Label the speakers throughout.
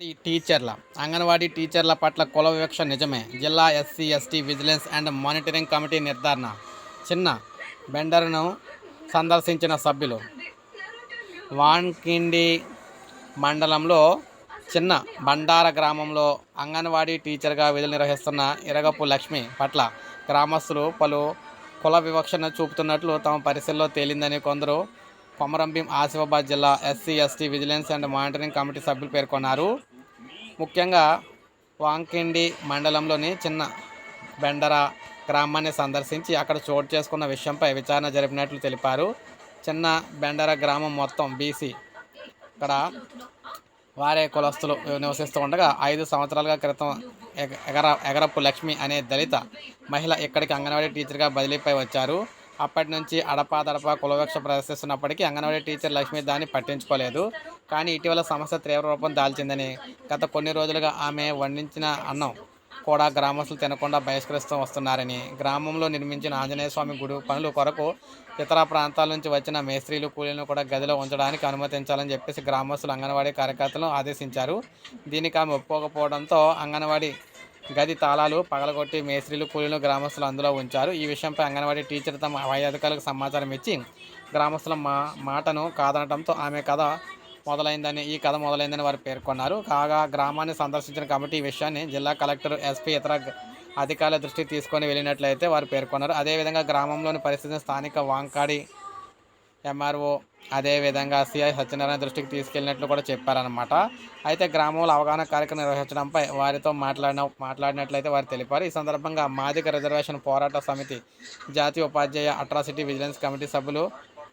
Speaker 1: ఈ టీచర్ల అంగన్వాడీ టీచర్ల పట్ల కుల వివక్ష నిజమే. జిల్లా SC ST vigilance and monitoring committee నిర్ధారణ. చిన్న బెండర్ను సందర్శించిన సభ్యులు వాన్కిండి మండలంలో చిన్న బండార గ్రామంలో అంగన్వాడీ టీచర్గా విధులు నిర్వహిస్తున్న ఇరగపు లక్ష్మి పట్ల గ్రామస్తులు పలు కుల వివక్షను చూపుతున్నట్లు తమ పరిశీలిలో తేలిందని కొందరు కొమరంభీం ఆసిఫాబాద్ జిల్లా SC ST vigilance and monitoring committee సభ్యులు పేర్కొన్నారు. ముఖ్యంగా వాంకిండి మండలంలోని చిన్న బెండర గ్రామాన్ని సందర్శించి అక్కడ చోటు చేసుకున్న విషయంపై విచారణ జరిపినట్లు తెలిపారు. చిన్న బెండర గ్రామం మొత్తం బీసీ ఇక్కడ వారే కులస్తులు నివసిస్తూ ఉండగా ఐదు సంవత్సరాలుగా క్రితం ఎగ- ఎగర ఎగరపు లక్ష్మి అనే దళిత మహిళ ఇక్కడికి అంగన్వాడీ టీచర్గా బదిలీపై వచ్చారు. అప్పటి నుంచి అడపాదడపా కులవక్ష ప్రదర్శిస్తున్నప్పటికీ అంగన్వాడీ టీచర్ లక్ష్మి దాన్ని పట్టించుకోలేదు. కానీ ఇటీవల సమస్య తీవ్ర రూపం దాల్చిందని గత కొన్ని రోజులుగా ఆమె వండించిన అన్నం కూడా గ్రామస్తులు తినకుండా బహిష్కరిస్తూ వస్తున్నారని గ్రామంలో నిర్మించిన ఆంజనేయ స్వామి గుడి పనుల కొరకు ఇతర ప్రాంతాల నుంచి వచ్చిన మేస్త్రీలు కూలీలను కూడా గదిలో ఉంచడానికి అనుమతించాలని చెప్పేసి గ్రామస్తులు అంగన్వాడీ కార్యకర్తలను ఆదేశించారు. దీనికి ఆమె ఒప్పుకోకపోవడంతో అంగన్వాడీ గది తాళాలు పగలగొట్టి మేస్త్రీలు కూలీలు గ్రామస్తులు అందులో ఉంచారు. ఈ విషయంపై అంగన్వాడీ టీచర్ తమ పై అధికారులకు సమాచారం ఇచ్చి గ్రామస్తుల మా మాటను కాదనటంతో ఆమె కథ మొదలైందని ఈ కథ మొదలైందని వారు పేర్కొన్నారు. కాగా గ్రామాన్ని సందర్శించిన కమిటీ ఈ విషయాన్ని జిల్లా కలెక్టర్ ఎస్పీ ఇతర అధికారుల దృష్టికి తీసుకొని వెళ్ళినట్లయితే వారు పేర్కొన్నారు. అదేవిధంగా గ్రామంలోని పరిస్థితిని స్థానిక వాంకాడి ఎంఆర్ఓ అదేవిధంగా సిఐ సత్యనారాయణ దృష్టికి తీసుకెళ్ళినట్లు కూడా చెప్పారనమాట అయితే గ్రామంలో అవగాహన కార్యక్రమం నిర్వహించడంపై వారితో మాట్లాడిన మాట్లాడినట్లయితే వారు తెలిపారు. ఈ సందర్భంగా మాదిక రిజర్వేషన్ పోరాట సమితి జాతీయ ఉపాధ్యాయ అట్రాసిటీ విజిలెన్స్ కమిటీ సభ్యులు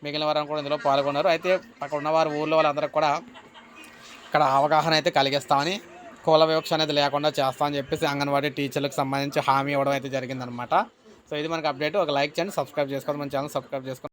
Speaker 1: మిగిలిన వారు కూడా ఇందులో పాల్గొన్నారు. అయితే అక్కడ ఉన్నవారు ఊళ్ళో వాళ్ళందరూ కూడా ఇక్కడ అవగాహన అయితే కలిగిస్తామని కుల వివక్ష అనేది లేకుండా చేస్తామని చెప్పేసి అంగన్వాడీ టీచర్లకు సంబంధించి హామీ ఇవ్వడం అయితే జరిగిందనమాట సో ఇది మనకు అప్డేట్. ఒక లైక్ చేయండి సబ్స్క్రైబ్ చేసుకోండి. మన ఛానల్ సబ్స్క్రైబ్ చేసుకోండి.